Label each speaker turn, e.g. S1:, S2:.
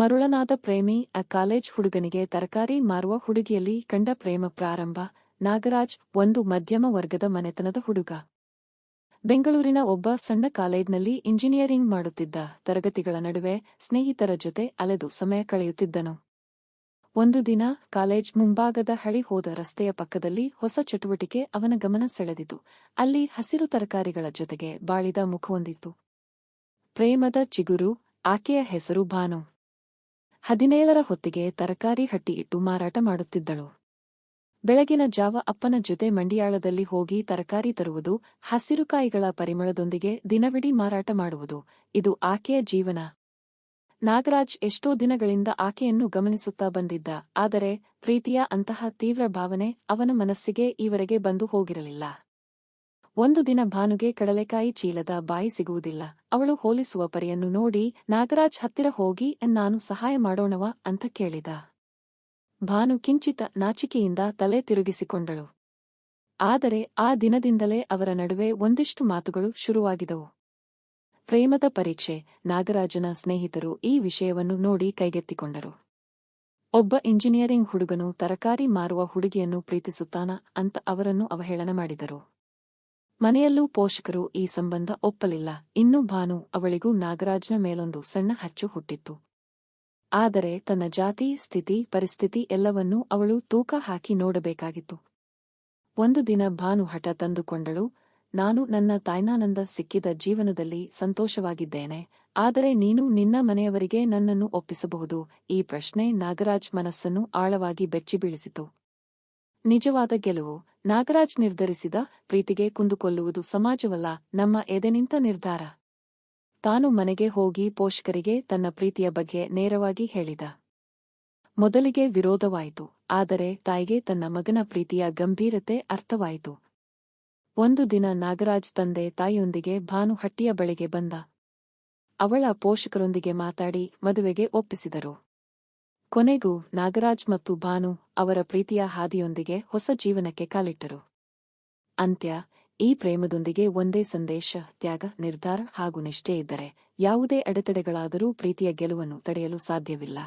S1: ಮರುಳನಾದ ಪ್ರೇಮಿ, ಆ ಕಾಲೇಜ್ ಹುಡುಗನಿಗೆ ತರಕಾರಿ ಮಾರುವ ಹುಡುಗಿಯಲ್ಲಿ ಕಂಡ ಪ್ರೇಮ ಪ್ರಾರಂಭ, ನಾಗರಾಜ್, ಒಂದು ಮಧ್ಯಮ ವರ್ಗದ ಮನೆತನದ ಹುಡುಗ. ಬೆಂಗಳೂರಿನ ಒಬ್ಬ ಸಣ್ಣ ಕಾಲೇಜ್ನಲ್ಲಿ ಇಂಜಿನಿಯರಿಂಗ್ ಮಾಡುತ್ತಿದ್ದ, ತರಗತಿಗಳ ನಡುವೆ ಸ್ನೇಹಿತರ ಜೊತೆ ಅಲೆದು ಸಮಯ ಕಳೆಯುತ್ತಿದ್ದನು. ಒಂದು ದಿನ, ಕಾಲೇಜ್ ಮುಂಭಾಗದ ಹಳಿ ಹೋದ ರಸ್ತೆಯ ಪಕ್ಕದಲ್ಲಿ ಹೊಸ ಚಟುವಟಿಕೆ ಅವನ ಗಮನ ಸೆಳೆದಿತು. ಅಲ್ಲಿ ಹಸಿರು ತರಕಾರಿಗಳ ಜೊತೆಗೆ ಬಾಳಿದ ಮುಖವೊಂದಿತ್ತು. ಪ್ರೇಮದ ಚಿಗುರು, ಆಕೆಯ ಹೆಸರು ಭಾನು. ಹದಿನೇಳರ ಹೊತ್ತಿಗೆ ತರಕಾರಿ ಹಟ್ಟಿ ಇಟ್ಟು ಮಾರಾಟ ಮಾಡುತ್ತಿದ್ದಳು. ಬೆಳಗಿನ ಜಾವ ಅಪ್ಪನ ಜೊತೆ ಮಂಡಿಯಾಳದಲ್ಲಿ ಹೋಗಿ ತರಕಾರಿ ತರುವುದು ಹಸಿರುಕಾಯಿಗಳ ಪರಿಮಳದೊಂದಿಗೆ ದಿನವಿಡೀ ಮಾರಾಟ ಮಾಡುವುದು, ಇದು ಆಕೆಯ ಜೀವನ. ನಾಗರಾಜ್ ಎಷ್ಟೋ ದಿನಗಳಿಂದ ಆಕೆಯನ್ನು ಗಮನಿಸುತ್ತಾ ಬಂದಿದ್ದ, ಆದರೆ ಪ್ರೀತಿಯ ಅಂತಹ ತೀವ್ರ ಭಾವನೆ ಅವನ ಮನಸ್ಸಿಗೆ ಈವರೆಗೆ ಬಂದು ಹೋಗಿರಲಿಲ್ಲ. ಒಂದು ದಿನ ಭಾನುಗೆ ಕಡಲೆಕಾಯಿ ಚೀಲದ ಬಾಯಿ ಸಿಗುವುದಿಲ್ಲ. ಅವಳು ಹೋಲಿಸುವ ಪರಿಯನ್ನು ನೋಡಿ, ನಾಗರಾಜ್ ಹತ್ತಿರ ಹೋಗಿ, ನಾನು ಸಹಾಯ ಮಾಡೋಣವಾ ಅಂತ ಕೇಳಿದ. ಭಾನು ಕಿಂಚಿತ ನಾಚಿಕೆಯಿಂದ ತಲೆ ತಿರುಗಿಸಿಕೊಂಡಳು. ಆದರೆ ಆ ದಿನದಿಂದಲೇ ಅವರ ನಡುವೆ ಒಂದಿಷ್ಟು ಮಾತುಗಳು ಶುರುವಾಗಿದವು. ಪ್ರೇಮದ ಪರೀಕ್ಷೆ, ನಾಗರಾಜನ ಸ್ನೇಹಿತರು ಈ ವಿಷಯವನ್ನು ನೋಡಿ ಕೈಗೆತ್ತಿಕೊಂಡರು. ಒಬ್ಬ ಇಂಜಿನಿಯರಿಂಗ್ ಹುಡುಗನು ತರಕಾರಿ ಮಾರುವ ಹುಡುಗಿಯನ್ನು ಪ್ರೀತಿಸುತ್ತಾನ ಅಂತ ಅವರನ್ನು ಅವಹೇಳನ ಮಾಡಿದರು. ಮನೆಯಲ್ಲೂ ಪೋಷಕರು ಈ ಸಂಬಂಧ ಒಪ್ಪಲಿಲ್ಲ. ಇನ್ನು ಭಾನು ಅವಳಿಗೂ ನಾಗರಾಜ್ನ ಮೇಲೊಂದು ಸಣ್ಣ ಹಚ್ಚು ಹುಟ್ಟಿತ್ತು. ಆದರೆ ತನ್ನ ಜಾತಿ, ಸ್ಥಿತಿ, ಪರಿಸ್ಥಿತಿ ಎಲ್ಲವನ್ನೂ ಅವಳು ತೂಕ ಹಾಕಿ ನೋಡಬೇಕಾಗಿತ್ತು. ಒಂದು ದಿನ ಭಾನು ಹಠ ತಂದುಕೊಂಡಳು, ನಾನು ನನ್ನ ತಾಯ್ನಾನಂದ ಸಿಕ್ಕಿದ ಜೀವನದಲ್ಲಿ ಸಂತೋಷವಾಗಿದ್ದೇನೆ, ಆದರೆ ನೀನು ನಿನ್ನ ಮನೆಯವರಿಗೆ ನನ್ನನ್ನು ಒಪ್ಪಿಸಬಹುದು. ಈ ಪ್ರಶ್ನೆ ನಾಗರಾಜ್ ಮನಸ್ಸನ್ನು ಆಳವಾಗಿ ಬೆಚ್ಚಿಬೀಳಿಸಿತು. ನಿಜವಾದ ಗೆಲುವು. ನಾಗರಾಜ್ ನಿರ್ಧರಿಸಿದ ಪ್ರೀತಿಗೆ ಕುಂದುಕೊಳ್ಳುವುದು ಸಮಾಜವಲ್ಲ, ನಮ್ಮ ಎದೆನಿಂತ ನಿರ್ಧಾರ? ತಾನು ಮನೆಗೆ ಹೋಗಿ ಪೋಷಕರಿಗೆ ತನ್ನ ಪ್ರೀತಿಯ ಬಗ್ಗೆ ನೇರವಾಗಿ ಹೇಳಿದ. ಮೊದಲಿಗೆ ವಿರೋಧವಾಯಿತು, ಆದರೆ ತಾಯಿಗೆ ತನ್ನ ಮಗನ ಪ್ರೀತಿಯ ಗಂಭೀರತೆ ಅರ್ಥವಾಯಿತು. ಒಂದು ದಿನ ನಾಗರಾಜ್ ತಂದೆ ತಾಯಿಯೊಂದಿಗೆ ಭಾನು ಹಟ್ಟಿಯ ಬಳಿಗೆ ಬಂದ. ಅವಳ ಪೋಷಕರೊಂದಿಗೆ ಮಾತಾಡಿ ಮದುವೆಗೆ ಒಪ್ಪಿಸಿದರು. ಕೊನೆಗೂ ನಾಗರಾಜ್ ಮತ್ತು ಭಾನು ಅವರ ಪ್ರೀತಿಯ ಹಾದಿಯೊಂದಿಗೆ ಹೊಸ ಜೀವನಕ್ಕೆ ಕಾಲಿಟ್ಟರು. ಅಂತ್ಯ, ಈ ಪ್ರೇಮದೊಂದಿಗೆ ಒಂದೇ ಸಂದೇಶ, ತ್ಯಾಗ, ನಿರ್ಧಾರ ಹಾಗೂ ನಿಷ್ಠೆ ಇದ್ದರೆ ಯಾವುದೇ ಅಡೆತಡೆಗಳಾದರೂ ಪ್ರೀತಿಯ ಗೆಲುವನ್ನು ತಡೆಯಲು ಸಾಧ್ಯವಿಲ್ಲ.